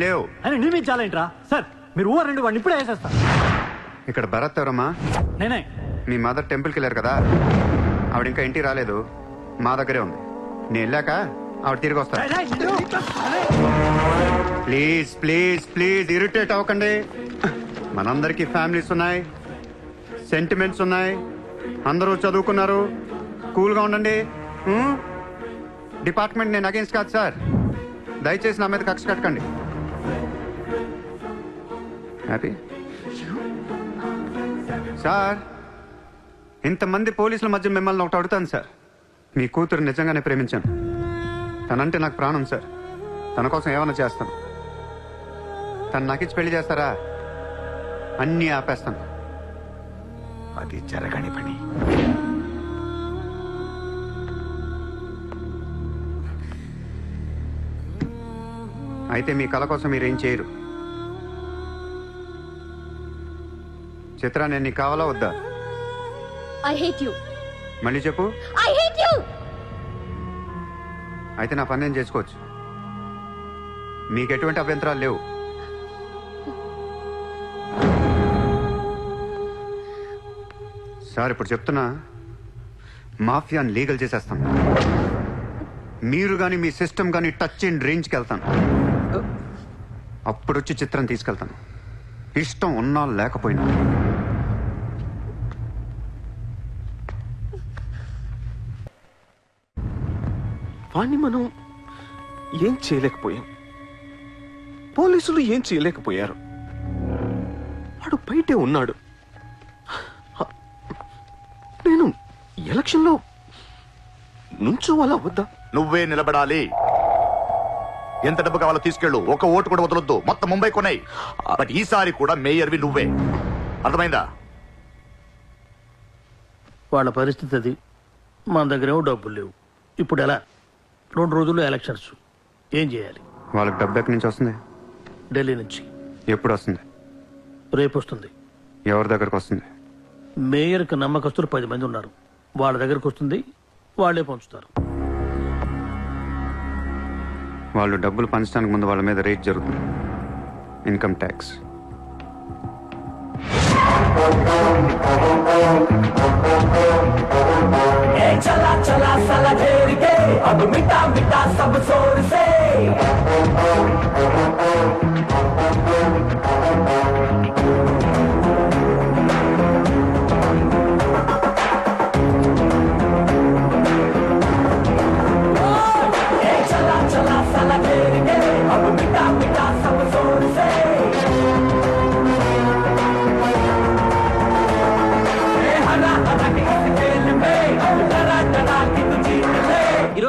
లేవు. అని నిర్మించాలేంట్రా సార్ మీరు ఊరు రెండు వాడిని ఇప్పుడే వేసేస్తా. ఇక్కడ భరత్ ఎవరమ్మా? నేనే. మీ మదర్ టెంపుల్కి వెళ్ళారు కదా? ఆవిడ ఇంకా ఇంటికి రాలేదు. మా దగ్గరే ఉంది. నేను వెళ్ళాక ఆవిడ తిరిగి వస్తా. ప్లీజ్ ప్లీజ్ ప్లీజ్ ఇరిటేట్ అవ్వకండి. మనందరికీ ఫ్యామిలీస్ ఉన్నాయి. సెంటిమెంట్స్ ఉన్నాయి. అందరూ చదువుకున్నారు. కూల్గా ఉండండి? డిపార్ట్మెంట్ నేను అగేన్స్ట్ కాదు సార్. దయచేసి నా మీద కక్ష కట్టకండి. హ్యాపీ సార్ ఇంతమంది పోలీసుల మధ్య మిమ్మల్ని ఒకటి అడుగుతాను సార్ మీ కూతురు నిజంగానే ప్రేమించాను. తనంటే నాకు ప్రాణం సార్ తన కోసం ఏమైనా చేస్తాను. తను నాకు ఇచ్చి పెళ్ళి చేస్తారా? అన్నీ ఆపేస్తాను. అది జరగని పని. అయితే మీ కళ కోసం మీరు ఏం చేయరు. చిత్ర నేను నీకు కావాలా? వద్దా? ఐ హేట్ యు మళ్ళీ చెప్పు. ఐ హేట్ యు అయితే నా పని నేను చేసుకోవచ్చు. మీకు ఎటువంటి అభ్యంతరాలు లేవు. సార్ ఇప్పుడు చెప్తున్నా మాఫియాని లీగల్ చేసేస్తాను. మీరు కానీ మీ సిస్టమ్ కానీ టచ్ అండ్ రేంజ్కి వెళ్తాను. అప్పుడు వచ్చి చిత్రం తీసుకెళ్తాను. ఇష్టం ఉన్నా లేకపోయినా. వాణ్ణి మనం ఏం చేయలేకపోయాం. పోలీసులు ఏం చేయలేకపోయారు. వాడు బయటే ఉన్నాడు. నేను ఎలక్షన్లో నుంచోవాలా వద్దా? నువ్వే నిలబడాలి. ఎంత డబ్బు కావాలో తీసుకెళ్ళు. ఒక ఓటు కూడా వదలొద్దు. మొత్తం ముంబై కొన్నాయి బట్ ఈసారి కూడా మేయర్వి నువ్వే. అర్థమైందా? వాళ్ళ పరిస్థితి అది. మన దగ్గరేమో డబ్బులు లేవు. ఇప్పుడు ఎలా? రెండు రోజుల్లో ఎలక్షన్స్. ఏం చేయాలి? వాళ్ళకి డబ్బు ఎక్కడి నుంచి వస్తుంది? ఢిల్లీ నుంచి. ఎప్పుడు వస్తుంది? రేపు వస్తుంది. ఎవరి దగ్గరకు వస్తుంది? మేయర్కి నమ్మకస్తులు పది మంది ఉన్నారు. వాళ్ళ దగ్గరకు వస్తుంది వాళ్ళే పంచుతారు. వాళ్ళు డబ్బులు పంచడానికి ముందు వాళ్ళ మీద రేట్ జరుగుతుంది. ఇన్కమ్ ట్యాక్స్ చలా చలా अब मिटा मिटा सब जोर से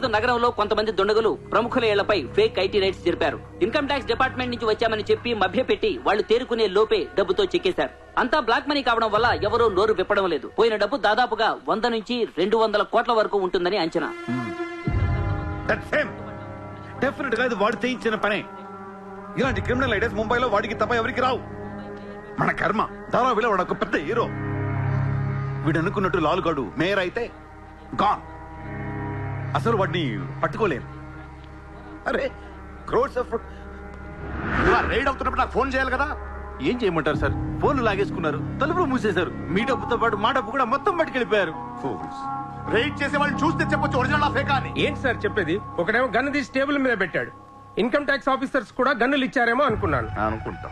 రోజు నగరంలో కొంతమంది దుండగులు ప్రముఖుల ఇళ్ళపై ఫేక్ ఐటీ రైట్స్ జరిపారు. ఇన్కమ్ ట్యాక్స్ డిపార్ట్మెంట్ నుంచి వచ్చామని చెప్పి మభ్యపెట్టి వాళ్ళు తేరుకునే లోపే డబ్బుతో చెక్కేశారు. అంతా బ్లాక్ మనీ కావడం వల్ల ఎవరూ నోరు విప్పడం లేదు. పోయిన డబ్బు దాదాపుగా వంద నుంచి రెండు వందల కోట్ల వరకు ఉంటుందని అంచనా. డెఫినెట్గా ఇది వాడు చేయించిన పనే. ఇలాంటి క్రిమినల్ ఐడియాస్ ముంబైలో వాడికి తప్ప ఎవరికి రావు. మన కర్మ ధారావిలో వాడు ఒక పెద్ద హీరో వీడు అనుకున్నట్టు లాలుగాడు మేయర్ అయితే గాన్ అసలు వాడిని పట్టుకోలేరు. అరే క్రోడ్స్ ఆఫ్ ఇలా రైడ్ అవుతున్నప్పుడు నాకు ఫోన్ చేయాలి కదా? ఏం చేయమంటారు సార్? ఫోన్లు లాగేసుకున్నారు తలుపులు మూసేశారు. మీ డబ్బుతో పాటు మా డబ్బు కూడా మొత్తం పట్టుకెళ్ళిపోయారు. రైడ్ చేసే వాళ్ళని చూస్తే చెప్పొచ్చు ఒరిజినల్ ఏంటి సార్ చెప్పేది? ఒకడేమో గన్ను తీసి టేబుల్ మీద పెట్టాడు. ఇన్కమ్ ట్యాక్స్ ఆఫీసర్స్ కూడా గన్నులు ఇచ్చారేమో అనుకున్నాను. అనుకుంటాం.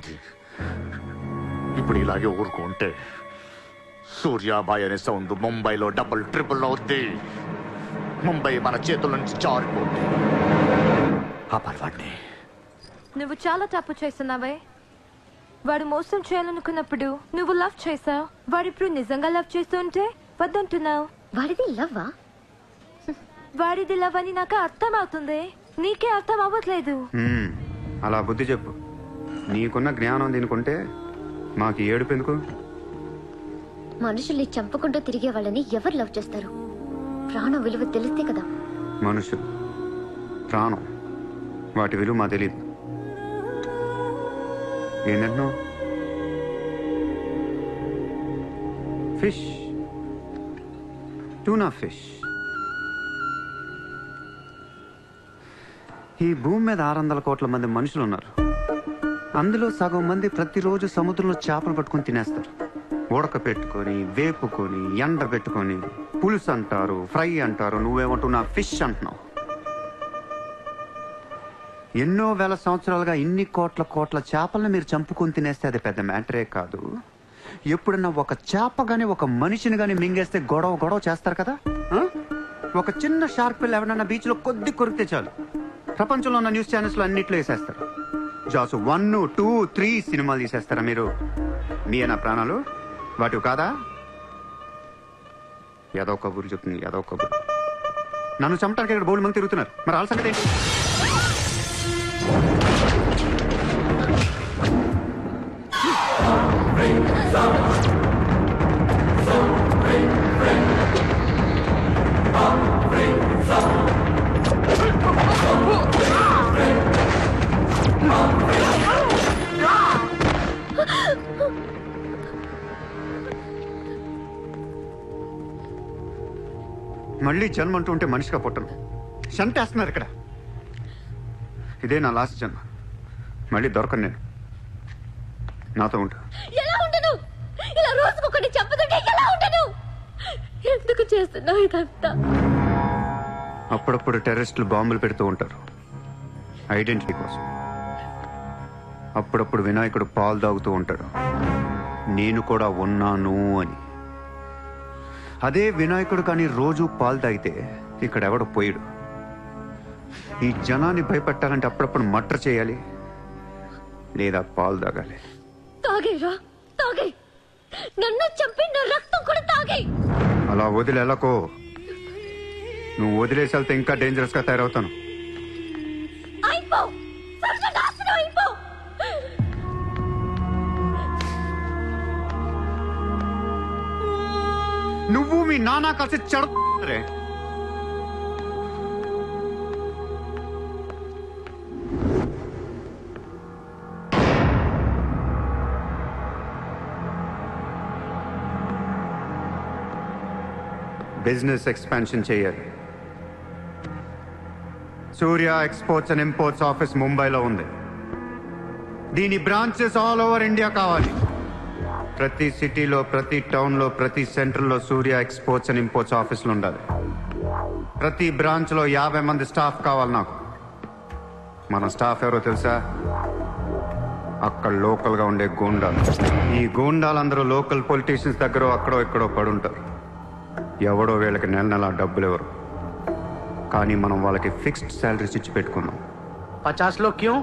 పోయింది ఇప్పుడు ఇలాగే ఊరుకుంటే సూర్యాబాయ్ అనే సౌండ్ ముంబైలో డబుల్ ట్రిపుల్ అవుద్ది. ముంబై మన చేతుల నుంచి జారిపోద్ది. ఆపాలి వాడిని నువ్వు చాలా తప్పు చేస్తున్నావే. వాడు మోసం చేయాలనుకున్నప్పుడు నువ్వు లవ్ చేసావు వాడు ఇప్పుడు నిజంగా లవ్ చేస్తుంటే వద్దంటున్నావు. వాడిది లవ్వా? వాడిది లవ్ అని నాకు అర్థం అవుతుంది నీకే అర్థం అవ్వట్లేదు. అలా బుద్ధి చెప్పు. నీకున్న జ్ఞానం దీనికుంటే మాకు ఏడుపు ఎందుకు? మనుషుల్ని చంపుకుంటూ తిరిగే వాళ్ళని ఎవరు లవ్ చేస్తారు? ప్రాణం విలువ తెలిస్తే కదా. మనుషులు. ప్రాణం. వాటి విలువ మా తెలియదు ఏంటన్నో ఫిష్. Tuna fish. ఈ భూమి మీద ఆరు వందల కోట్ల మంది మనుషులు ఉన్నారు. అందులో సగం మంది ప్రతిరోజు సముద్రంలో చేపలు పట్టుకొని తినేస్తారు. ఉడక పెట్టుకొని వేపుకొని ఎండ పెట్టుకొని పులుసు అంటారు ఫ్రై అంటారు నువ్వేమంటున్నా ఫిష్ అంటున్నావు. ఎన్నో వేల సంవత్సరాలుగా ఇన్ని కోట్ల కోట్ల చేపలను మీరు చంపుకొని తినేస్తే అది పెద్ద మ్యాటరే కాదు. ఎప్పుడన్నా ఒక చేప గాని ఒక మనిషిని గాని మింగేస్తే గొడవ గొడవ చేస్తారు కదా? ఒక చిన్న షార్క్ పిల్ల ఎవరన్నా బీచ్లో కొద్ది కొరికితే చాలు. ప్రపంచంలో ఉన్న న్యూస్ ఛానల్స్లో అన్నిట్లో వేసేస్తారు. జాసు వన్ టూ త్రీ సినిమాలు తీసేస్తారా మీరు? మీ నా ప్రాణాలు? వాటి కాదా? ఏదో కబుర్లు చెప్తుంది ఏదో కబుర్లు నన్ను చంపడానికి ఇక్కడ బోల్డ్ మంది తిరుగుతున్నారు. మరి వాళ్ళ సంగతి ఏంటి? మళ్ళీ జన్మ అంటూ ఉంటే మనిషిగా పుట్టను. చంపేస్తున్నారు ఇక్కడ. ఇదే నా లాస్ట్ జన్మ. మళ్ళీ దొరకను నేను. నాతో ఉంటా ఎలా ఉండను? ఇలా రోజుకొకటి చెప్పదంటే ఎలా ఉండను? ఎందుకు చేస్తున్నావు ఇదంతా? అప్పుడప్పుడు టెర్రరిస్టులు బాంబులు పెడుతూ ఉంటారు. ఐడెంటిటీ కోసం. అప్పుడప్పుడు వినాయకుడు పాలు తాగుతూ ఉంటాడు. నేను కూడా ఉన్నాను అని. అదే వినాయకుడు కానీ రోజు పాలు తాగితే ఇక్కడ ఎవడు పోయాడు. ఈ జనాన్ని భయపెట్టాలంటే అప్పుడప్పుడు మట్టర్ చేయాలి లేదా పాలు తాగాలి. తాగేరా తాగే. నన్ను చంపి నా రక్తం కూడా తాగే. అలా వదిలేలకో. నువ్వు వదిలేసి వెళ్తే ఇంకా డేంజరస్గా తయారవుతాను. నువ్వు మీ నాన్న కలిసి చెడరే బిజినెస్ ఎక్స్పాన్షన్ చేయాలి. Surya exports and imports office ముంబైలో ఉంది. దీని బ్రాంచెస్ ఆల్ ఓవర్ ఇండియా కావాలి. ప్రతి సిటీలో ప్రతి టౌన్లో ప్రతి సెంటర్లో సూర్య ఎక్స్పోర్ట్స్ అండ్ ఇంపోర్ట్స్ ఆఫీసులు ఉండాలి. ప్రతి బ్రాంచ్లో యాభై మంది స్టాఫ్ కావాలి నాకు. మన స్టాఫ్ ఎవరో తెలుసా? అక్కడ లోకల్గా ఉండే గూండాలు. ఈ గూండాలందరూ లోకల్ పొలిటీషియన్స్ దగ్గర అక్కడో ఎక్కడో పడుంటారు. ఎవడో వీళ్ళకి నెల నెల డబ్బులు ఎవరు కానీ మనం వాళ్ళకి ఫిక్స్డ్ శాలరీస్ ఇచ్చి పెట్టుకున్నాం. పచాస్లో క్యూ?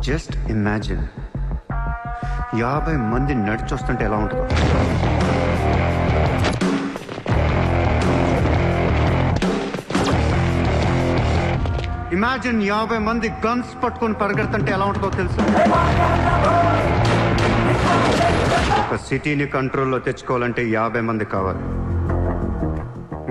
Just imagine. యాభై మంది నడిచొస్తుంటే ఎలా ఉంటుందో. ఇమాజిన్ యాభై మంది గన్స్ పట్టుకొని పరిగెడుతుంటే ఎలా ఉంటుందో తెలుసు? ఒక సిటీని కంట్రోల్లో తెచ్చుకోవాలంటే యాభై మంది కావాలి.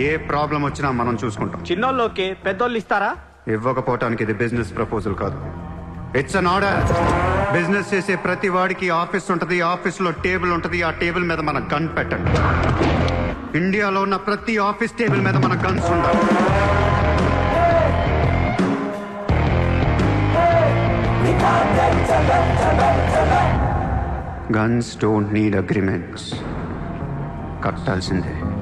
ఏ ప్రాబ్లం వచ్చినా మనం చూసుకుంటాం. చిన్నోళ్ళు ఓకే పెద్దోళ్ళు ఇస్తారా? ఇవ్వకపోవటానికి ఇది బిజినెస్ ప్రపోజల్ కాదు. ఇట్స్ అన్ ఆర్డర్ బిజినెస్ చేసే ప్రతి వాడికి ఆఫీస్ ఉంటది ఆఫీస్లో టేబుల్ ఉంటది ఆ టేబుల్ మీద మన గన్ పెట్టండి. ఇండియాలో ఉన్న ప్రతి ఆఫీస్ టేబుల్ మీద మన గన్స్ ఉండాలి. గన్స్ డోంట్ నీడ్ అగ్రిమెంట్స్ కట్టాల్సిందే.